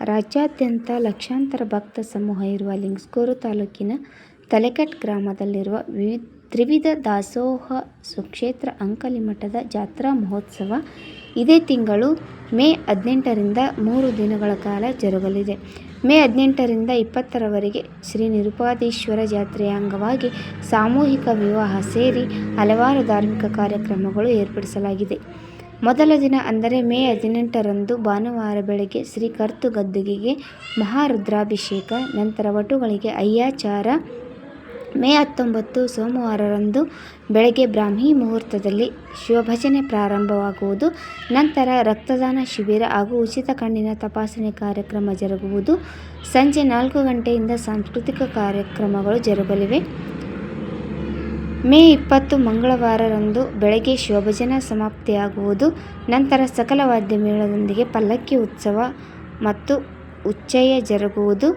ರಾಜ್ಯಾದ್ಯಂತ ಲಕ್ಷಾಂತರ ಭಕ್ತ ಸಮೂಹ ಇರುವ ಲಿಂಗಸ್ಗೂರು ತಾಲೂಕಿನ ತಲೆಕಟ್ ಗ್ರಾಮದಲ್ಲಿರುವ ವಿವಿ ತ್ರಿವಿಧ ದಾಸೋಹ ಸುಕ್ಷೇತ್ರ ಅಂಕಲಿ ಮಠದ ಜಾತ್ರಾ ಮಹೋತ್ಸವ ಇದೇ ತಿಂಗಳು ಮೇ ಹದಿನೆಂಟರಿಂದ ಮೂರು ದಿನಗಳ ಕಾಲ ಜರುಗಲಿದೆ. ಮೇ ಹದಿನೆಂಟರಿಂದ ಇಪ್ಪತ್ತರವರೆಗೆ ಶ್ರೀ ನಿರುಪಾದೀಶ್ವರ ಜಾತ್ರೆಯ ಅಂಗವಾಗಿ ಸಾಮೂಹಿಕ ವಿವಾಹ ಸೇರಿ ಹಲವಾರು ಧಾರ್ಮಿಕ ಕಾರ್ಯಕ್ರಮಗಳು ಏರ್ಪಡಿಸಲಾಗಿದೆ. ಮೊದಲ ದಿನ ಅಂದರೆ ಮೇ ಹದಿನೆಂಟರಂದು ಭಾನುವಾರ ಬೆಳಗ್ಗೆ ಶ್ರೀ ಕರ್ತು ಗದ್ದುಗೆಗೆ ಮಹಾರುದ್ರಾಭಿಷೇಕ, ನಂತರ ವಟುಗಳಿಗೆ ಅಯ್ಯಾಚಾರ, ಮೇ ಹತ್ತೊಂಬತ್ತು ಸೋಮವಾರರಂದು ಬೆಳಗ್ಗೆ ಬ್ರಾಹ್ಮಿ ಮುಹೂರ್ತದಲ್ಲಿ ಶಿವಭಜನೆ ಪ್ರಾರಂಭವಾಗುವುದು. ನಂತರ ರಕ್ತದಾನ ಶಿಬಿರ ಹಾಗೂ ಉಚಿತ ಕಣ್ಣಿನ ತಪಾಸಣೆ ಕಾರ್ಯಕ್ರಮ ಜರುಗುವುದು. ಸಂಜೆ ನಾಲ್ಕು ಗಂಟೆಯಿಂದ ಸಾಂಸ್ಕೃತಿಕ ಕಾರ್ಯಕ್ರಮಗಳು ಜರುಗಲಿವೆ. ಮೇ ಇಪ್ಪತ್ತು ಮಂಗಳವಾರರಂದು ಬೆಳಗ್ಗೆ ಶಿವಭಜನಾ ಸಮಾಪ್ತಿಯಾಗುವುದು. ನಂತರ ಸಕಲ ವಾದ್ಯ ಮೇಳದೊಂದಿಗೆ ಪಲ್ಲಕ್ಕಿ ಉತ್ಸವ ಮತ್ತು ಉಚ್ಚಯ್ಯ ಜರುಗುವುದು.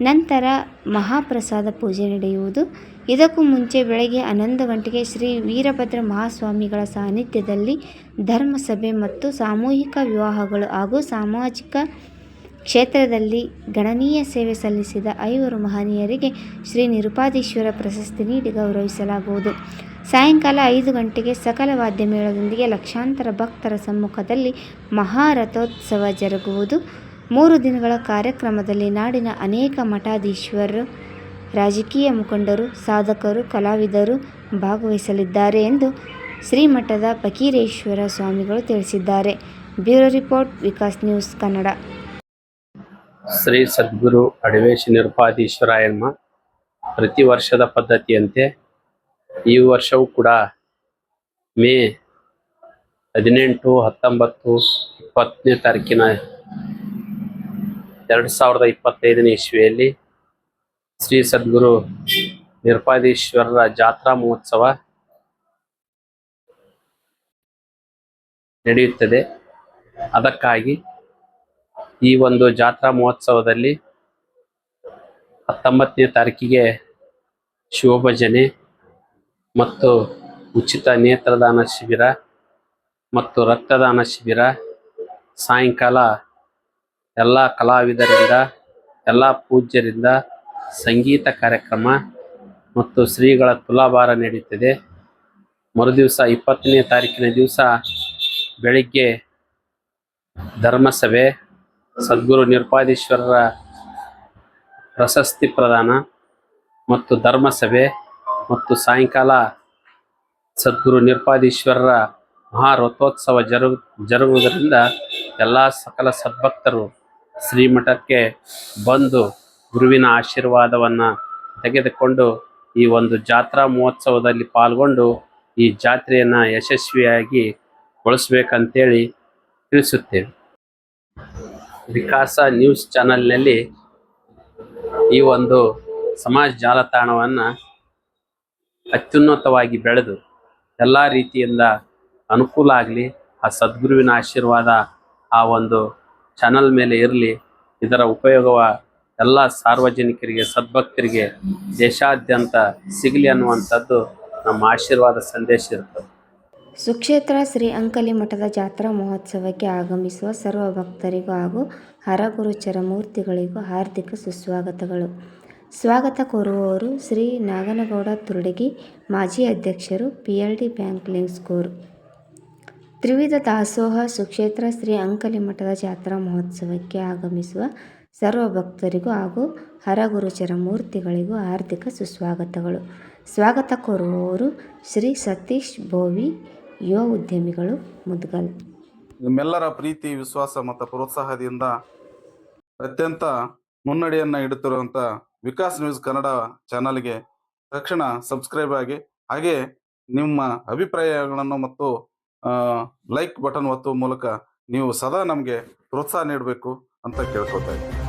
ನಂತರ ಮಹಾಪ್ರಸಾದ ಪೂಜೆ ನಡೆಯುವುದು. ಇದಕ್ಕೂ ಮುಂಚೆ ಬೆಳಗ್ಗೆ ಹನ್ನೊಂದು ಗಂಟೆಗೆ ಶ್ರೀ ವೀರಭದ್ರ ಮಹಾಸ್ವಾಮಿಗಳ ಸಾನ್ನಿಧ್ಯದಲ್ಲಿ ಧರ್ಮಸಭೆ ಮತ್ತು ಸಾಮೂಹಿಕ ವಿವಾಹಗಳು ಹಾಗೂ ಸಾಮಾಜಿಕ ಕ್ಷೇತ್ರದಲ್ಲಿ ಗಣನೀಯ ಸೇವೆ ಸಲ್ಲಿಸಿದ ಐವರು ಮಹನೀಯರಿಗೆ ಶ್ರೀ ನಿರುಪಾದೀಶ್ವರ ಪ್ರಶಸ್ತಿ ನೀಡಿ ಗೌರವಿಸಲಾಗುವುದು. ಸಾಯಂಕಾಲ ಐದು ಗಂಟೆಗೆ ಸಕಲ ವಾದ್ಯ ಮೇಳದೊಂದಿಗೆ ಲಕ್ಷಾಂತರ ಭಕ್ತರ ಸಮ್ಮುಖದಲ್ಲಿ ಮಹಾರಥೋತ್ಸವ ಜರುಗುವುದು. ಮೂರು ದಿನಗಳ ಕಾರ್ಯಕ್ರಮದಲ್ಲಿ ನಾಡಿನ ಅನೇಕ ಮಠಾಧೀಶ್ವರರು ರಾಜಕೀಯ ಮುಖಂಡರು, ಸಾಧಕರು, ಕಲಾವಿದರು ಭಾಗವಹಿಸಲಿದ್ದಾರೆ ಎಂದು ಶ್ರೀಮಠದ ಫಕೀರೇಶ್ವರ ಸ್ವಾಮಿಗಳು ತಿಳಿಸಿದ್ದಾರೆ. Bureau report Vikas news Kannada. Shri Sadguru Adavesha ನಿರುಪಾದೀಶ್ವರಾಯನಮ ಪ್ರತಿ ವರ್ಷದ ಪದ್ಧತಿಯಂತೆ ಈ ವರ್ಷವೂ ಕೂಡ ಮೇ ಹದಿನೆಂಟು, ಹತ್ತೊಂಬತ್ತು, ಇಪ್ಪತ್ತನೇ ತಾರೀಕಿನ ಎರಡು ಸಾವಿರದ ಇಪ್ಪತ್ತೈದನೇ ಇಸ್ವಿಯಲ್ಲಿ ಶ್ರೀ ಸದ್ಗುರು ನಿರುಪಾದೀಶ್ವರರ ಜಾತ್ರಾ ಮಹೋತ್ಸವ ನಡೆಯುತ್ತದೆ. ಅದಕ್ಕಾಗಿ ಈ ಒಂದು ಜಾತ್ರಾ ಮಹೋತ್ಸವದಲ್ಲಿ ಹತ್ತೊಂಬತ್ತನೇ ತಾರೀಕಿಗೆ ಶಿವಭಜನೆ ಮತ್ತು ಉಚಿತ ನೇತ್ರದಾನ ಶಿಬಿರ ಮತ್ತು ರಕ್ತದಾನ ಶಿಬಿರ, ಸಾಯಂಕಾಲ ಎಲ್ಲ ಕಲಾವಿದರಿಂದ, ಎಲ್ಲ ಪೂಜ್ಯರಿಂದ ಸಂಗೀತ ಕಾರ್ಯಕ್ರಮ ಮತ್ತು ಶ್ರೀಗಳ ತುಲಾಭಾರ ನಡೆಯುತ್ತದೆ. ಮರುದಿವಸ ಇಪ್ಪತ್ತನೇ ತಾರೀಕಿನ ದಿವಸ ಬೆಳಿಗ್ಗೆ ಧರ್ಮಸಭೆ, ಸದ್ಗುರು ನಿರ್ಪಾದೀಶ್ವರರ ಪ್ರಶಸ್ತಿ ಪ್ರದಾನ ಮತ್ತು ಧರ್ಮಸಭೆ ಮತ್ತು ಸಾಯಂಕಾಲ ಸದ್ಗುರು ನಿರುಪಾದೀಶ್ವರರ ಮಹಾರಥೋತ್ಸವ ಜರುಗ, ಜರುಗುವುದರಿಂದ ಎಲ್ಲ ಸಕಲ ಸದ್ಭಕ್ತರು ಶ್ರೀಮಠಕ್ಕೆ ಬಂದು ಗುರುವಿನ ಆಶೀರ್ವಾದವನ್ನು ತೆಗೆದುಕೊಂಡು ಈ ಒಂದು ಜಾತ್ರಾ ಮಹೋತ್ಸವದಲ್ಲಿ ಪಾಲ್ಗೊಂಡು ಈ ಜಾತ್ರೆಯನ್ನು ಯಶಸ್ವಿಯಾಗಿ ಗೊಳಿಸಬೇಕಂತೇಳಿ ತಿಳಿಸುತ್ತೇವೆ. ವಿಕಾಸ ನ್ಯೂಸ್ ಚಾನಲ್ನಲ್ಲಿ ಈ ಒಂದು ಸಮಾಜ ಜಾಲತಾಣವನ್ನು ಅತ್ಯುನ್ನತವಾಗಿ ಬೆಳೆದು ಎಲ್ಲ ರೀತಿಯಿಂದ ಅನುಕೂಲ ಆಗಲಿ, ಆ ಸದ್ಗುರುವಿನ ಆಶೀರ್ವಾದ ಆ ಒಂದು ಚಾನಲ್ ಮೇಲೆ ಇರಲಿ, ಇದರ ಉಪಯೋಗವ ಎಲ್ಲ ಸಾರ್ವಜನಿಕರಿಗೆ, ಸದ್ಭಕ್ತರಿಗೆ ದೇಶಾದ್ಯಂತ ಸಿಗಲಿ ಅನ್ನುವಂಥದ್ದು ನಮ್ಮ ಆಶೀರ್ವಾದ ಸಂದೇಶ ಇರ್ತದೆ. ಸುಕ್ಷೇತ್ರ ಶ್ರೀ ಅಂಕಲಿ ಮಠದ ಜಾತ್ರಾ ಮಹೋತ್ಸವಕ್ಕೆ ಆಗಮಿಸುವ ಸರ್ವ ಭಕ್ತರಿಗೂ ಹಾಗೂ ಹರಗುರುಚರ ಮೂರ್ತಿಗಳಿಗೂ ಹಾರ್ದಿಕ ಸುಸ್ವಾಗತಗಳು. ಸ್ವಾಗತ ಕೋರುವವರು ಶ್ರೀ ನಾಗನಗೌಡ ತುರುಡಗಿ ಮಾಜಿ ಅಧ್ಯಕ್ಷರು, ಪಿಎಲ್ಡಿ ಬ್ಯಾಂಕ್, ಲಿಂಗಸ್ಗೂರು. ತ್ರಿವಿಧ ದಾಸೋಹ ಸುಕ್ಷೇತ್ರ ಶ್ರೀ ಅಂಕಲಿ ಮಠದ ಜಾತ್ರಾ ಮಹೋತ್ಸವಕ್ಕೆ ಆಗಮಿಸುವ ಸರ್ವ ಭಕ್ತರಿಗೂ ಹಾಗೂ ಹರಗುರುಚರ ಮೂರ್ತಿಗಳಿಗೂ ಹಾರ್ದಿಕ ಸುಸ್ವಾಗತಗಳು. ಸ್ವಾಗತ ಕೋರುವವರು ಶ್ರೀ ಸತೀಶ್ ಬೋವಿ, ಯುವ ಉದ್ಯಮಿಗಳು, ಮುದ್ಗಲ್. ನಿಮ್ಮೆಲ್ಲರ ಪ್ರೀತಿ, ವಿಶ್ವಾಸ ಮತ್ತು ಪ್ರೋತ್ಸಾಹದಿಂದ ಅತ್ಯಂತ ಮುನ್ನಡೆಯನ್ನು ಇಡುತ್ತಿರುವಂಥ ವಿಕಾಸ್ ನ್ಯೂಸ್ ಕನ್ನಡ ಚಾನಲ್ಗೆ ತಕ್ಷಣ ಸಬ್ಸ್ಕ್ರೈಬ್ ಆಗಿ ಹಾಗೆ ನಿಮ್ಮ ಅಭಿಪ್ರಾಯಗಳನ್ನು ಮತ್ತು ಲೈಕ್ ಬಟನ್ ಒತ್ತುವ ಮೂಲಕ ನೀವು ಸದಾ ನಮಗೆ ಪ್ರೋತ್ಸಾಹ ನೀಡಬೇಕು ಅಂತ ಕೇಳ್ಕೊತಾ ಇದ್ದೀನಿ.